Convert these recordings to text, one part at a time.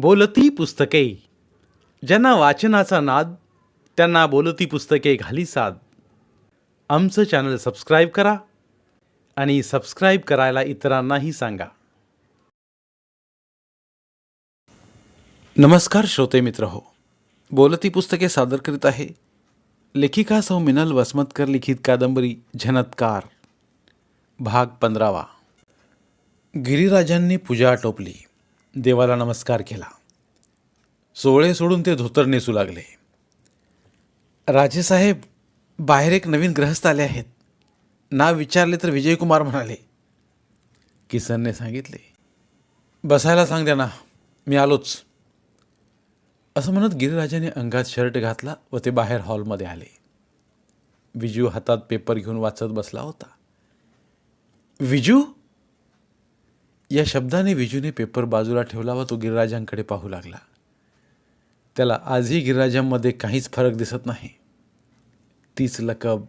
बोलती पुस्तके. ज्यांना वाचनाचा नाद त्यांना बोलती पुस्तके घाली साद. आमचं चॅनल सबस्क्राईब करा आणि सबस्क्राईब करायला इतरांनाही सांगा. नमस्कार श्रोते मित्र हो. बोलती पुस्तके सादर करीत आहे लेखिका सौ मिनल वसमतकर लिखित कादंबरी झनत्कार. भाग पंधरावा. गिरिराजांनी पूजा आटोपली देवाला नमस्कार केला. सोहळे सोडून ते धोतर नेसू लागले. राजेसाहेब बाहेर एक नवीन ग्रहस्थ आले आहेत. नाव विचारले तर विजयकुमार म्हणाले किसनने सांगितले. बसायला सांग द्या ना मी आलोच. असं म्हणत गिरिराजाने अंगात शर्ट घातला व ते बाहेर हॉलमध्ये आले. विजू हातात पेपर घेऊन वाचत बसला होता. विजू या शब्दाने विजूने पेपर बाजूला ठेवला व तो गिरिराजांकडे पाहू लागला. त्याला आजही गिरिराजांमध्ये काहीच फरक दिसत नाही. तीच लकब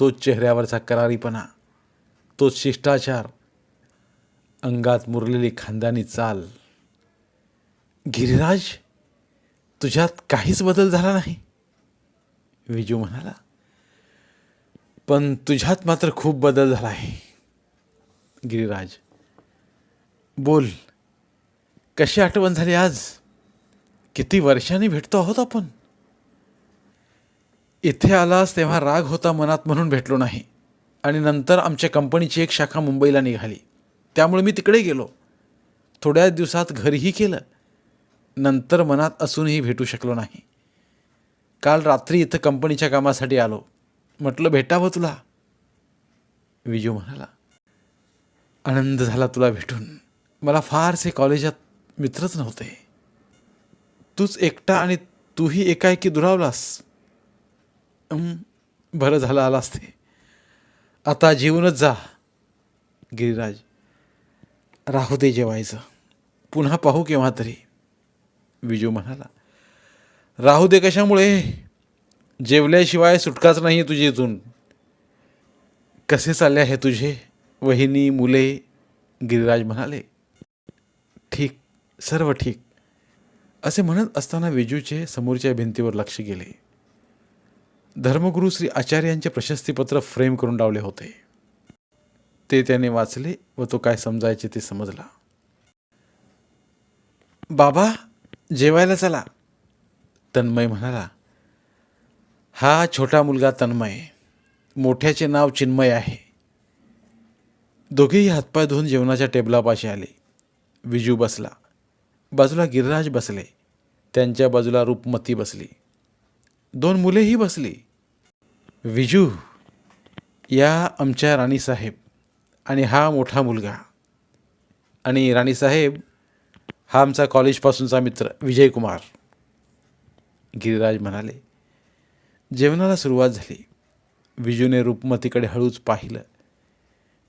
तोच चेहऱ्यावरचा करारीपणा तोच शिष्टाचार अंगात मुरलेली खानदानी चाल. गिरिराज तुझ्यात काहीच बदल झाला नाही? विजू म्हणाला. पण तुझ्यात मात्र खूप बदल झाला आहे गिरिराज. बोल कशी आठवण झाली आज? किती वर्षांनी भेटतो आहोत आपण? इथे आलास तेव्हा राग होता मनात म्हणून भेटलो नाही. आणि नंतर आमच्या कंपनीची एक शाखा मुंबईला निघाली. त्यामुळे मी तिकडे गेलो. थोड्या दिवसात घरीही केलं. नंतर मनात असूनही भेटू शकलो नाही. काल रात्री इथं कंपनीच्या कामासाठी आलो. म्हटलं भेटावं तुला. विजू म्हणाला आनंद झाला तुला भेटून. मला फारसे कॉलेजात मित्रच नव्हते. तूच एकटा आणि तूही एकाएकी दुरावलास. बरं झालं आलास ते. आता जीवनच जा गिरीराज. राहू दे जेवायचं. पुन्हा पाहू केव्हा तरी विजू म्हणाला. राहू दे कशामुळे? जेवल्याशिवाय सुटकाच नाही तुझी इथून. कसे चालले आहे तुझे? वहिनी मुले? गिरिराज म्हणाले. ठीक सर्व ठीक. असे म्हणत असताना विजूचे समोरच्या भिंतीवर लक्ष गेले. धर्मगुरू श्री आचार्यांचे प्रशस्तीपत्र फ्रेम करून लावले होते. ते त्याने वाचले व तो काय समजायचे ते समजला. बाबा जेवायला चला. तन्मय म्हणाला हा छोटा मुलगा तन्मय. मोठ्याचे नाव चिन्मय आहे. दोघेही हातपाय धुवून जेवणाच्या टेबलापाशी आले. विजू बसला. बाजूला गिरिराज बसले. त्यांच्या बाजूला रूपमती बसली. दोन मुलेही बसली. विजू या आमच्या राणीसाहेब आणि हा मोठा मुलगा. आणि राणीसाहेब हा आमचा कॉलेजपासूनचा मित्र विजयकुमार. गिरिराज म्हणाले जेवणाला सुरुवात झाली. विजूने रूपमतीकडे हळूच पाहिलं.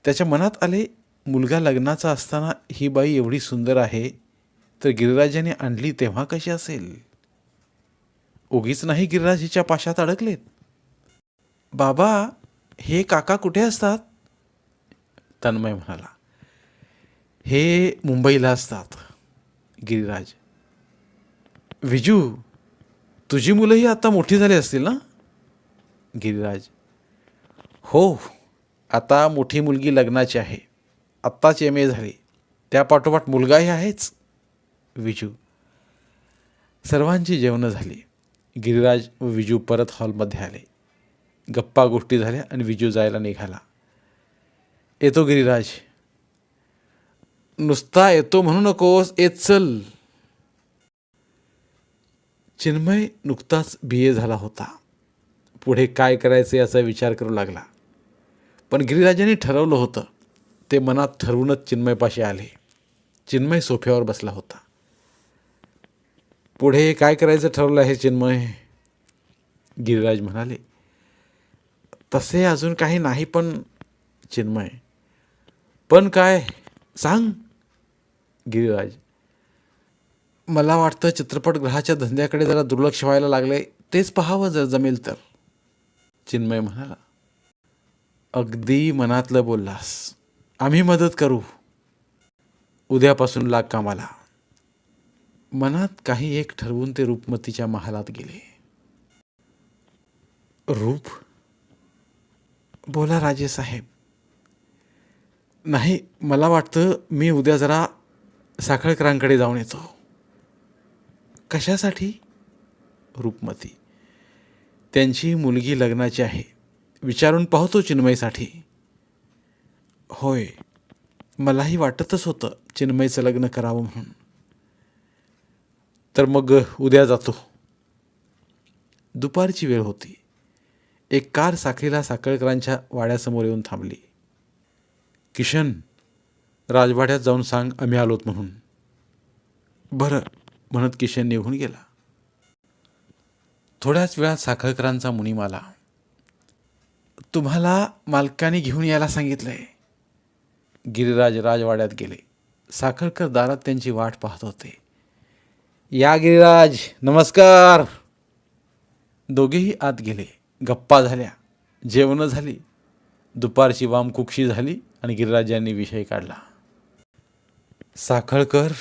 त्याच्या मनात आले मुलगा लग्नाचा असताना ही बाई एवढी सुंदर आहे तर गिरिराजाने आणली तेव्हा कशी असेल? उगीच नाही गिरिराज हिच्या पाशात अडकलेत. बाबा हे काका कुठे असतात? तन्मय म्हणाला. हे मुंबईला असतात गिरिराज. विजू तुझी मुलंही आता मोठी झाली असतील ना? गिरिराज. हो आता मोठी मुलगी लग्नाची आहे. आत्ताच एम ए झाले. त्यापाठोपाठ मुलगाही आहेच. विजू. सर्वांची जेवणं झाली. गिरिराज व विजू परत हॉलमध्ये आले. गप्पा गोष्टी झाल्या आणि विजू जायला निघाला. येतो गिरिराज. नुसता येतो म्हणू नकोस येत चल. चिन्मय नुकताच बी ए झाला होता. पुढे काय करायचं याचा विचार करू लागला. पण गिरिराजाने ठरवलं होतं. ते मनात ठरवूनच चिन्मयपाशी आले. चिन्मय सोफ्यावर बसला होता. पुढे काय करायचं ठरवलं आहे चिन्मय? गिरिराज म्हणाले. तसे अजून काही नाही पण चिन्मय. पण काय? सांग. गिरिराज. मला वाटतं चित्रपटगृहाच्या धंद्याकडे जरा दुर्लक्ष व्हायला लागले तेच पहावं जर जमेल तर. चिन्मय म्हणाला. अगदी मनातलं बोललास. आम्ही मदत करू. उद्यापासून लाग कामाला. मनात काही एक ठरवून ते रूपमतीच्या महालात गेले. रूप? बोला राजे साहेब. नाही मला वाटतं मी उद्या जरा साखळकरांकडे जाऊन येतो. कशासाठी? रूपमती. त्यांची मुलगी लग्नाची आहे. विचारून पाहतो चिन्मयसाठी. होय मलाही वाटतच होतं चिन्मयचं लग्न करावं म्हणून. तर मग उद्या जातो. दुपारची वेळ होती. एक कार साखरीला साखळकरांच्या वाड्यासमोर येऊन थांबली. किशन राजवाड्यात जाऊन सांग आम्ही आलोत म्हणून. बरं म्हणत किशन निघून गेला. थोड्याच वेळात साखळकरांचा मुनीम आला तुम्हाला मालकाने घेऊन यायला सांगितलंय. गिरिराज राजवाड्यात गेले. साखळकर दारात त्यांची वाट पाहत होते. या गिरिराज नमस्कार. दोघेही आत गेले. गप्पा झाल्या. जेवणं झाली. दुपारची वामकुक्षी झाली आणि गिरिराजांनी विषय काढला. साखळकर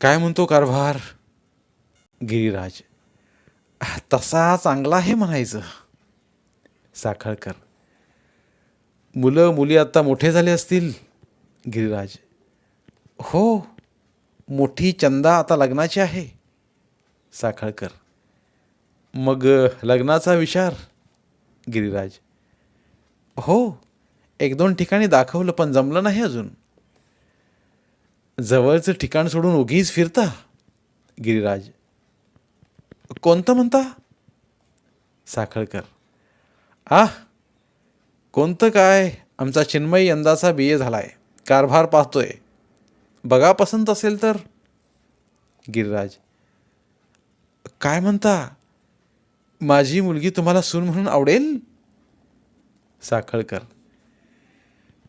काय म्हणतो कारभार? गिरिराज तसा चांगला आहे म्हणायचं. साखळकर मुलं मुली आत्ता मोठे झाले असतील? गिरिराज. हो मोठी चंदा आता लग्नाची आहे साखळकर. मग लग्नाचा विचार गिरिराज. हो एक दोन ठिकाणी दाखवलं पण जमलं नाही अजून. जवळचं ठिकाण सोडून उगीच फिरता गिरिराज. कोणतं म्हणता? साखळकर. आ कोणतं काय आमचा चिन्मय यंदाचा बी ए झाला आहे कारभार पाहतोय. बघा पसंत असेल तर. गिरिराज. काय म्हणता? माझी मुलगी तुम्हाला सून म्हणून आवडेल? साखळकर.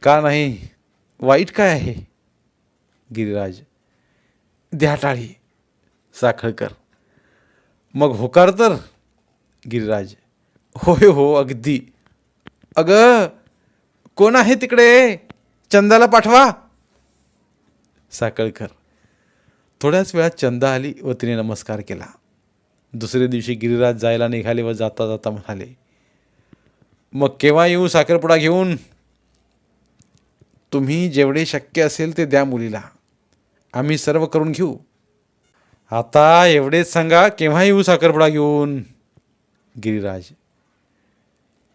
का नाही? वाईट काय आहे? गिरिराज. द्या टाळी. साखळकर. मग होकार तर? गिरिराज. होय हो अगदी. अगं कोण आहे तिकडे? चंदाला पाठवा. साखळकर. थोड्याच वेळात चंदा आली व तिने नमस्कार केला. दुसऱ्या दिवशी गिरिराज जायला निघाले व जाता जाता म्हणाले मग केव्हा येऊ साखरपुडा घेऊन? तुम्ही जेवढे शक्य असेल ते द्या मुलीला. आम्ही सर्व करून घेऊ. आता एवढेच सांगा केव्हा येऊ साखरपुडा घेऊन? गिरिराज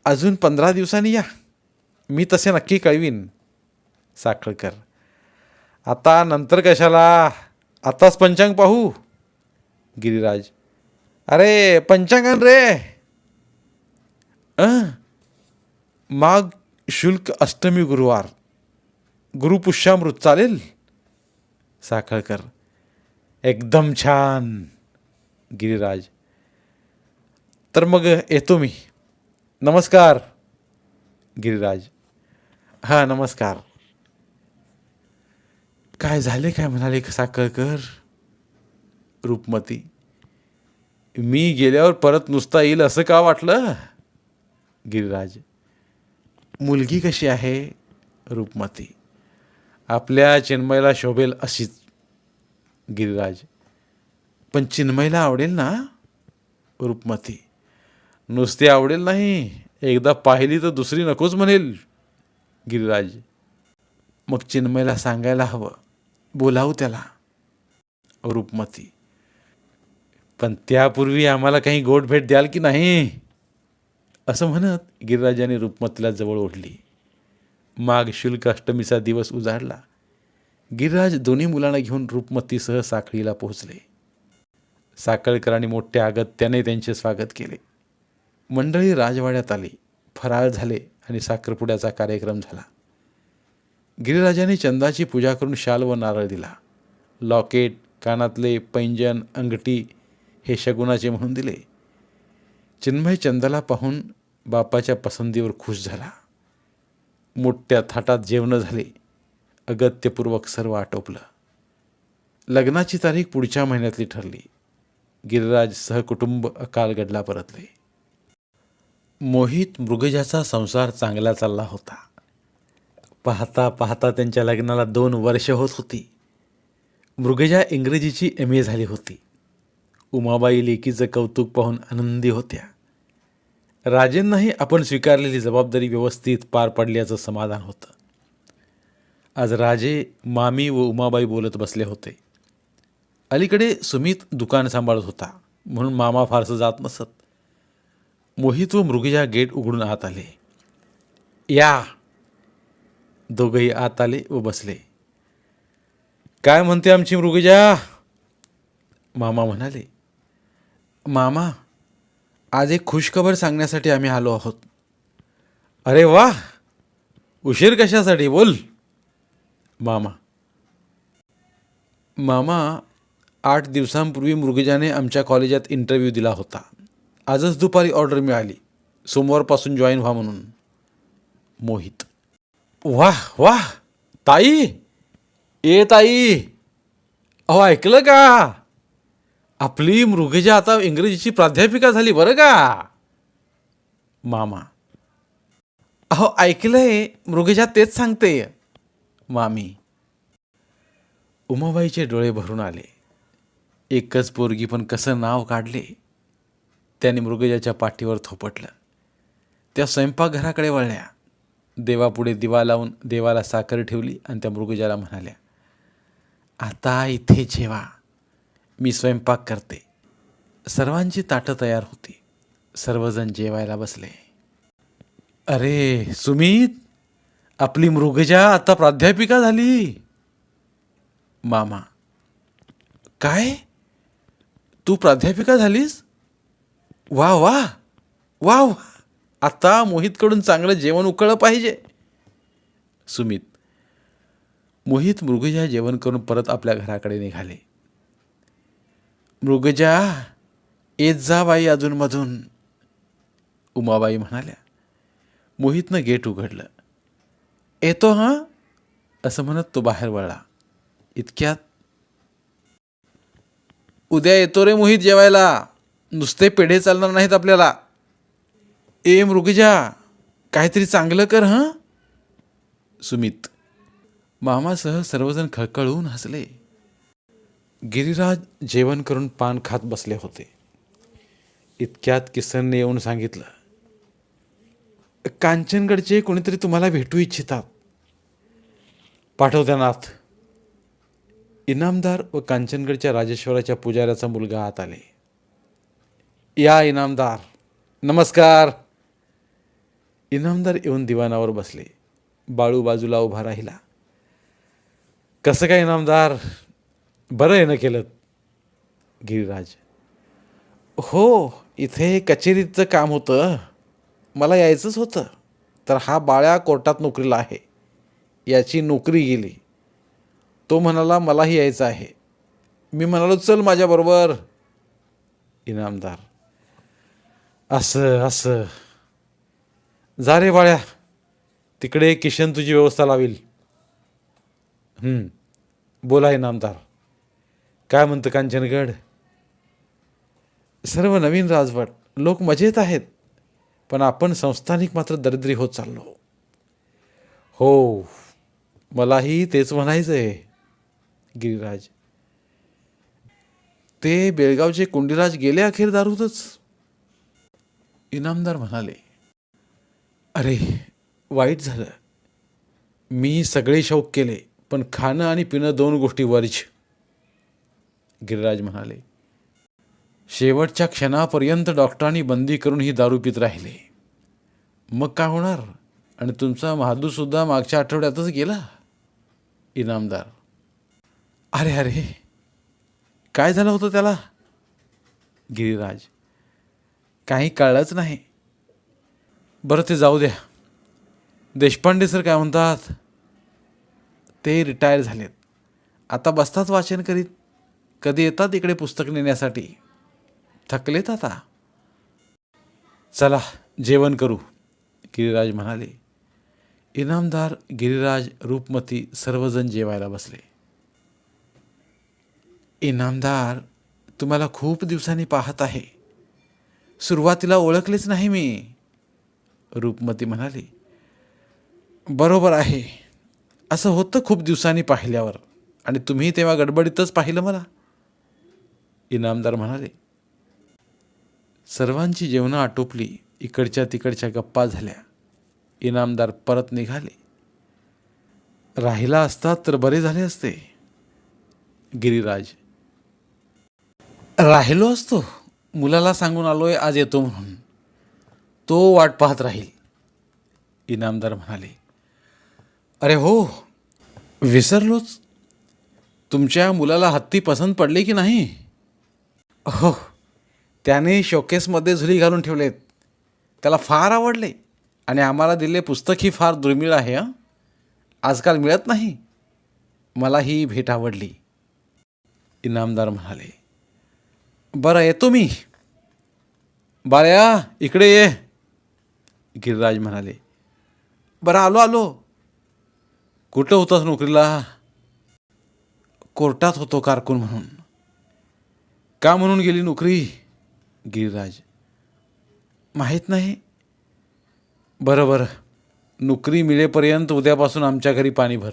अजून पंधरा दिवसांनी या. मी तसे नक्की कळवीन साखळकर. आता नंतर कशाला? आताच पंचांग पाहू गिरीराज. अरे पंचांगण रे. अं? शुल्क अष्टमी गुरुवार. गुरुपुष्यामृत चालेल? साखळकर. एकदम छान गिरीराज. तर मग येतो मी. नमस्कार गिरिराज. हां नमस्कार. काय झाले काय म्हणाले साखळकर रूपमती मी गेल्यावर परत नुसता येईल असं का वाटलं? गिरिराज मुलगी कशी आहे? रूपमती आपल्या चिन्मयला शोभेल अशीच. गिरिराज पण चिन्मयला आवडेल ना? रूपमती नुसती आवडेल नाही. एकदा पाहिली तर दुसरी नकोच म्हणेल गिरिराज. मग चिन्मयला सांगायला हवं. बोलावू त्याला. रूपमती. पण त्यापूर्वी आम्हाला काही गोड भेट द्याल की नाही? असं म्हणत गिरिराजाने रूपमतीला जवळ ओढली. माग शुल्क अष्टमीचा दिवस उजाडला. गिरिराज दोन्ही मुलांना घेऊन रूपमतीसह साखळीला पोहोचले. साखळकरांनी मोठ्या अगत्याने त्यांचे स्वागत केले. मंडळी राजवाड्यात आली. फराळ झाले आणि साखरपुड्याचा कार्यक्रम झाला. गिरिराजाने चंदाची पूजा करून शाल व नारळ दिला. लॉकेट कानातले पैंजन अंगठी हे शगुनाचे म्हणून दिले. चिन्मय चंदाला पाहून बापाच्या पसंतीवर खुश झाला. मोठ्या थाटात जेवणं झाले. अगत्यपूर्वक सर्व आटोपलं. लग्नाची तारीख पुढच्या महिन्यातली ठरली. गिरिराज सहकुटुंब अकालगडला परतले. मोहित मृगजाचा संसार चांगला चालला होता. पाहता पाहता त्यांच्या लग्नाला दोन वर्ष होत होती. मृगजा इंग्रजीची एम. ए. झाली होती. उमाबाई लेकीचं कौतुक पाहून आनंदी होत्या. राजेंनाही आपण स्वीकारलेली जबाबदारी व्यवस्थित पार पडल्याचं समाधान होतं. आज राजे मामी व उमाबाई बोलत बसले होते. अलीकडे सुमित दुकान सांभाळत होता म्हणून मामा फारसं जात नसत. मोहित व मृगजा गेट उघडून आत आले. या! दोघंही आत आले व बसले. काय म्हणते आमची मृगजा? मामा म्हणाले मामा आज एक खुशखबर सांगण्यासाठी आम्ही आलो आहोत. अरे वा! उशीर कशासाठी? बोल. मामा मामा आठ दिवसांपूर्वी मृगजाने आमच्या कॉलेजात इंटरव्ह्यू दिला होता. आजच दुपारी ऑर्डर मिळाली. सोमवारपासून जॉईन व्हा म्हणून. मोहित. वाह वाह ताई. ए ताई. अहो ऐकलं का? आपली मृगजा आता इंग्रजीची प्राध्यापिका झाली बरं का? मामा. अहो ऐकलंय मृगजा तेच सांगते. मामी. उमाबाईचे डोळे भरून आले. एकच पोरगी पण कसं नाव काढले? त्याने मृगजाच्या पाठीवर थोपटलं. त्या स्वयंपाकघराकडे वळल्या. देवापुढे दिवा लावून देवाला साखर ठेवली आणि त्या मृगजाला म्हणाल्या आता इथे जेवा. मी स्वयंपाक करते. सर्वांची ताटं तयार होती. सर्वजण जेवायला बसले. अरे सुमित आपली मृगजा आता प्राध्यापिका झाली. मामा. काय? तू प्राध्यापिका झालीस? वा वा. वा आता मोहितकडून चांगलं जेवण उकळलं पाहिजे. सुमित मोहित मृगजा जेवण करून परत आपल्या घराकडे निघाले. मृगजा येत जा बाई अधूनमधून उमाबाई म्हणाल्या. मोहितनं गेट उघडलं. येतो हां? असं म्हणत तो बाहेर वळला. इतक्यात उद्या येतो रे मोहित जेवायला. नुसते पेढे चालणार नाहीत आपल्याला. ए मृगजा काहीतरी चांगलं कर हं? सुमित. मामासह सर्वजण खळखळून हसले. गिरिराज जेवण करून पान खात बसले होते. इतक्यात किसनने येऊन सांगितलं कांचनगडचे कोणीतरी तुम्हाला भेटू इच्छितात. पाठवत्या नाथ इनामदार व कांचनगडच्या राजेश्वराच्या पुजाऱ्याचा मुलगा आत आले. या इनामदार. नमस्कार. इनामदार येऊन दिवाणावर बसले. बाळू बाजूला उभा राहिला. कसं काय इनामदार? बरं येणं केलं गिरिराज. हो इथे कचेरीचं काम होतं. मला यायचंच होतं. तर हा बाळ्या कोर्टात नोकरीला आहे. याची नोकरी गेली. तो म्हणाला मलाही यायचं आहे. मी म्हणालो चल माझ्याबरोबर. इनामदार असं असं. जा रे बाळ्या. तिकडे किशन तुझी व्यवस्था लावेल. बोला बोला इनामदार काय म्हणतं कांचनगड? सर्व नवीन राजवट. लोक मजेत आहेत. पण आपण संस्थानिक मात्र दरिद्री होत चाललो. हो. मलाही तेच म्हणायचं आहे गिरिराज. ते बेळगावचे कुंडीराज गेले अखेर दारूतच. इनामदार म्हणाले अरे वाईट झालं. मी सगळे शौक केले पण खाणं आणि पिणं दोन गोष्टी वर्ज गिरिराज म्हणाले शेवटच्या क्षणापर्यंत डॉक्टरांनी बंदी करून ही दारू पित राहिले. मग काय होणार? आणि तुमचा महादूरसुद्धा मागच्या आठवड्यातच गेला? इनामदार अरे अरे काय झालं होतं त्याला? गिरिराज काही कळलंच नाही. बरं ते जाऊ द्या. देशपांडे सर काय म्हणतात? ते रिटायर झालेत. आता बसतात वाचन करीत. कधी येतात इकडे पुस्तक नेण्यासाठी? थकलेत आता. चला जेवण करू गिरिराज म्हणाले. इनामदार गिरिराज रूपमती सर्वजण जेवायला बसले. इनामदार तुम्हाला खूप दिवसांनी पाहत आहे. सुरुवातीला ओळखलेच नाही मी. रूपमती म्हणाली बरोबर आहे. असं होतं खूप दिवसांनी पाहिल्यावर. आणि तुम्ही तेव्हा गडबडीतच पाहिलं मला. इनामदार म्हणाले सर्वांची जेवणं आटोपली इकडच्या तिकडच्या गप्पा झाल्या. इनामदार परत निघाले राहिला असतात तर बरे झाले असते. गिरिराज. राहिलो असतो. मुलाला सांगून आलो आहे आज येतो म्हणून. तो वाट पाहत राहील. इनामदार म्हणाले अरे हो विसरलोच. तुमच्या मुलाला हत्ती पसंत पडले की नाही? हो त्याने शोकेसमध्ये झुली घालून ठेवलेत. त्याला फार आवडले आणि आम्हाला दिले पुस्तकही फार दुर्मिळ आहे आजकाल मिळत नाही. मला ही भेट आवडली. इनामदार म्हणाले बरं येतो मी. बाळ्या इकडे ये. गिरिराज म्हणाले बरं आलो आलो. कुठं होतास नोकरीला? कोर्टात होतो कारकून म्हणून. का म्हणून गेली नोकरी? गिरिराज. माहीत नाही. बरं बरं. नोकरी मिळेपर्यंत उद्यापासून आमच्या घरी पाणी भर.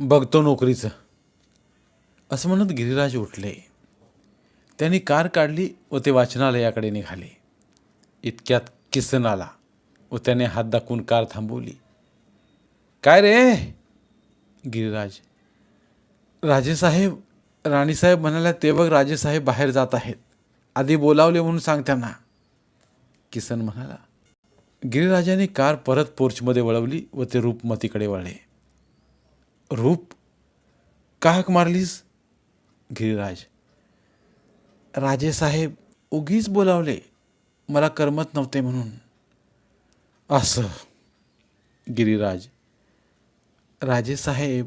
बघतो नोकरीचं. असं म्हणत गिरिराज उठले. त्यांनी कार काढली व ते वाचनालयाकडे निघाले. इतक्यात किसन आला व त्याने हात दाखवून कार थांबवली. काय रे? गिरिराज राजेसाहेब राणीसाहेब म्हणाल्या ते बघ राजेसाहेब बाहेर जात आहेत. आधी बोलावले म्हणून सांग त्यांना किसन म्हणाला गिरिराजाने कार परत पोर्चमध्ये वळवली व ते रूपमतीकडे वळले. रूप? का हाक मारलीस? गिरिराज राजेसाहेब उगीच बोलावले मला करमत नव्हते म्हणून. असं गिरीराज. राजेसाहेब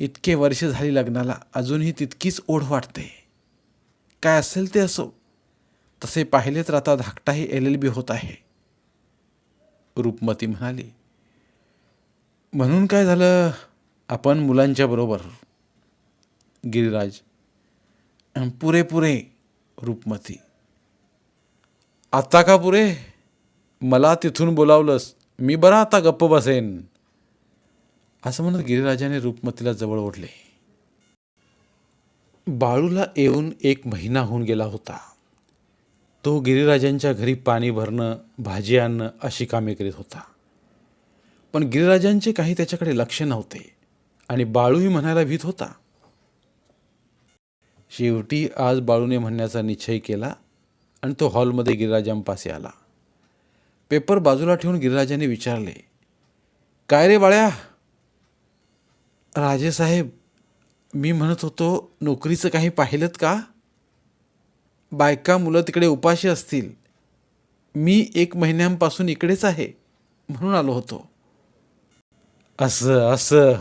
इतके वर्ष झाली लग्नाला अजूनही तितकीच ओढ वाटते. काय असेल ते असो तसे पाहिले तर आता धाकटाही एल एल बी होत आहे. रूपमती म्हणाली म्हणून काय झालं आपण मुलांच्या बरोबर? गिरीराज पुरे पुरे रूपमती. आता का पुरे? मला तिथून बोलावलंस. मी बरा आता गप्प बसेन. असं म्हणत गिरिराजाने रूपमतीला जवळ ओढले. बाळूला येऊन एक महिना होऊन गेला होता. तो गिरिराजांच्या घरी पाणी भरणं भाजी आणणं अशी कामे करीत होता. पण गिरिराजांचे काही त्याच्याकडे लक्ष नव्हते आणि बाळूही म्हणायला भीत होता. शेवटी आज बाळूने म्हणण्याचा निश्चय केला आणि तो हॉलमध्ये गिरिराजांपाशी आला. पेपर बाजूला ठेवून गिरिराजाने विचारले काय रे बाळ्या? राजेसाहेब मी म्हणत होतो नोकरीचं काही पाहिलंत का? बायका मुलं तिकडे उपाशी असतील. मी एक महिन्यांपासून इकडेच आहे म्हणून आलो होतो. असं असं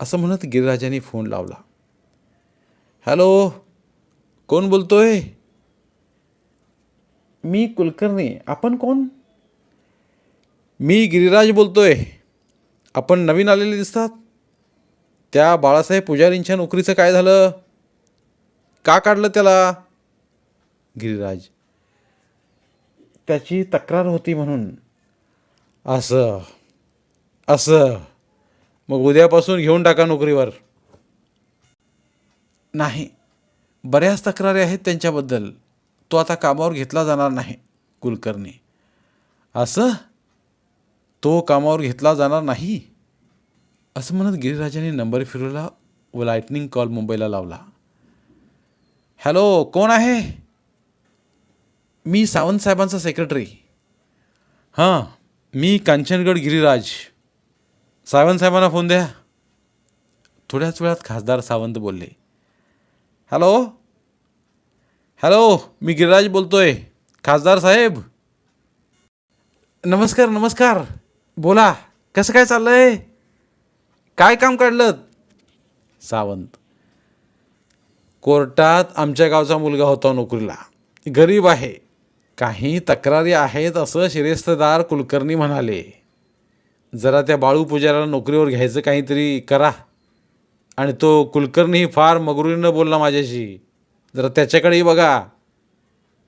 असं म्हणत गिरिराजाने फोन लावला. हॅलो कोण बोलतोय? मी कुलकर्णी. आपण कोण? मी गिरिराज बोलतोय. आपण नवीन आलेले दिसतात. त्या बाळासाहेब पुजारींच्या नोकरीचं काय झालं? का काढलं त्याला? गिरिराज. त्याची तक्रार होती म्हणून. असं असं. मग उद्यापासून घेऊन टाका नोकरीवर. नाही. बऱ्याच तक्रारी आहेत त्यांच्याबद्दल. तो आता कामावर घेतला जाणार नाही कुलकर्णी. असं? तो कामावर घेतला जाणार नाही? असं म्हणत गिरिराजाने नंबर फिरवला व लाईटनिंग कॉल मुंबईला लावला. हॅलो कोण आहे? मी सावंत साहेबांचा सेक्रेटरी हां मी कांचनगड गिरिराज. सावंत साहेबांना फोन द्या. थोड्याच वेळात खासदार सावंत बोलले. हॅलो हॅलो मी गिरिराज बोलतोय. खासदार साहेब? नमस्कार नमस्कार. बोला कसं काय चाललंय? काय काम काढलं सावंत. कोर्टात आमच्या गावचा मुलगा होता नोकरीला. गरीब आहे. काही तक्रारी आहेत असं शिरेस्तदार कुलकर्णी म्हणाले. जरा त्या बाळू पुजाराला नोकरीवर घ्यायचं काहीतरी करा. आणि तो कुलकर्णी फार मगरुरीनं बोलला माझ्याशी. जरा त्याच्याकडेही बघा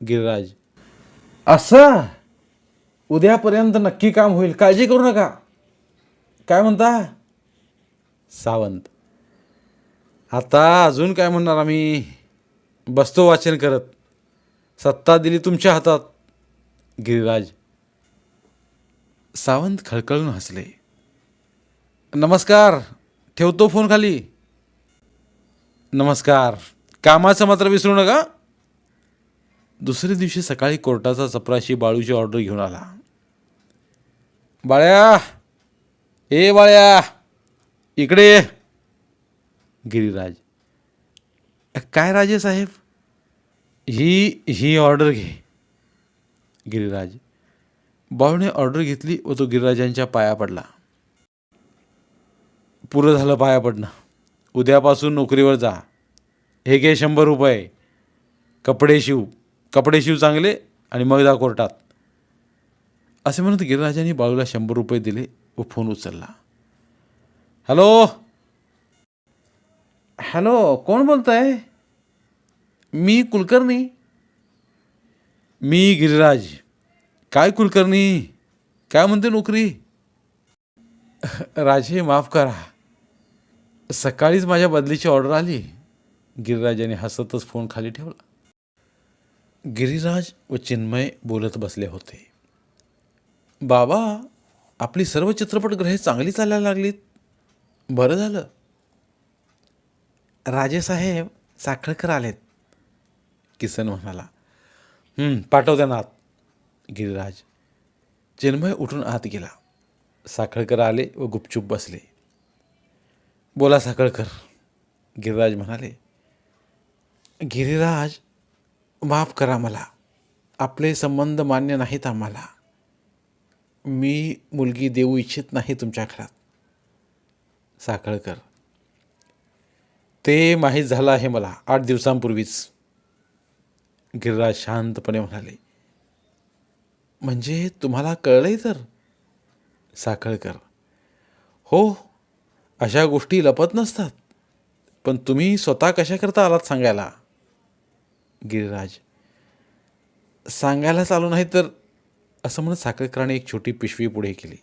गिरिराज. असं? उद्यापर्यंत नक्की काम होईल. काळजी करू नका. काय म्हणता? सावंत. आता अजून काय म्हणणार आम्ही? बसतो वाचन करत. सत्ता दिली तुमच्या हातात गिरिराज. सावंत खळखळून हसले. नमस्कार ठेवतो फोन खाली. नमस्कार. कामाचं मात्र विसरू नका. दुसऱ्या दिवशी सकाळी कोर्टाचा चपराशी बाळूची ऑर्डर घेऊन आला. बाळ्या ए बाळ्या इकडे ये. काय राजे साहेब? ही ही ऑर्डर घे. गिरीराज. बाळूने ऑर्डर घेतली व तो गिरीराजांच्या पाया पडला. पुरं झालं पाया पडणं. उद्यापासून नोकरीवर जा. हे घे शंभर रुपये. कपडे शिव. कपडे शिव चांगले आणि मग जा कोर्टात. असे म्हणत गिरिराजांनी बाळूला शंभर रुपये दिले व फोन उचलला. हॅलो? हॅलो कोण बोलत आहे मी कुलकर्णी. मी गिरिराज. काय कुलकर्णी? काय म्हणते नोकरी? राजे माफ करा. सकाळीच माझ्या बदलीची ऑर्डर आली. गिरिराजाने हसतच फोन खाली ठेवला. गिरिराज व चिन्मय बोलत बसले होते. बाबा आपली सर्व चित्रपटगृहे चांगली चालायला लागलीत. बरं झालं. राजेसाहेब साखळकर आलेत किसन म्हणाला. "हं, पाठव त्यांना आत. गिरिराज चिन्मय उठून आत गेला. साखळकर आले व गुपचूप बसले. बोला साखळकर. गिरिराज म्हणाले गिरिराज माफ करा मला. आपले संबंध मान्य नाहीत आम्हाला. मी मुलगी देऊ इच्छित नाही तुमच्या घरात. साखळकर ते माहीत झालं आहे मला आठ दिवसांपूर्वीच. गिरिराज शांतपणे म्हणाले म्हणजे तुम्हाला कळलंय तर? साखळकर हो, हो. अशा गोष्टी लपत नसतात. पण तुम्ही स्वतः कशाकरता आलात सांगायला? गिरिराज सांगायला चालू नाही तर असं म्हणत साखळकराने एक छोटी पिशवी पुढे केली.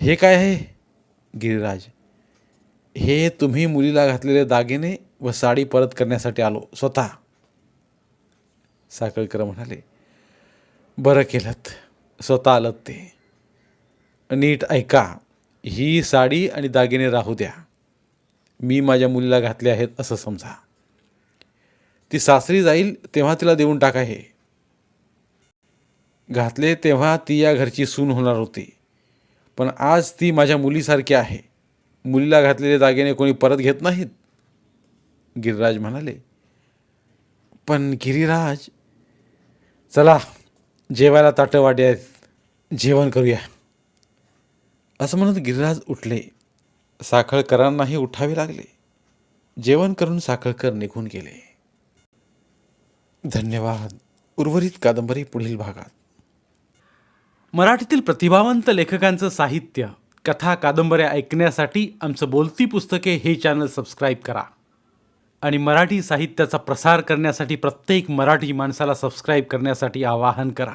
हे काय आहे? गिरिराज हे तुम्ही मुलीला घातलेले दागिने व साडी परत करण्यासाठी आलो स्वतः. साखळकर म्हणाले बरं केलं स्वतः आलं ते. नीट ऐका. ही साडी आणि दागिने राहू द्या. मी माझ्या मुलीला घातले आहेत असं समजा. ती सासरी जाईल तेव्हा तिला देऊन टाका हे. घातले तेव्हा ती या घरची सून होणार होती. पण आज ती माझ्या मुलीसारखी आहे. मुलीला घातलेले दागिने कोणी परत घेत नाहीत? गिरिराज म्हणाले पण गिरिराज चला जेवायला ताटं वाटे आहेत. जेवण करूया. असं म्हणत गिरिराज उठले. साखळकरांनाही उठावे लागले. जेवण करून साखळकर निघून गेले. धन्यवाद. उर्वरित कादंबरी पुढील भागात. मराठीतील प्रतिभावंत लेखकांचं साहित्य कथा कादंबऱ्या ऐकण्यासाठी आमचं बोलती पुस्तके हे चॅनल सबस्क्राईब करा. आणि मराठी साहित्याचा प्रसार करण्यासाठी प्रत्येक मराठी माणसाला सबस्क्राईब करण्यासाठी आवाहन करा.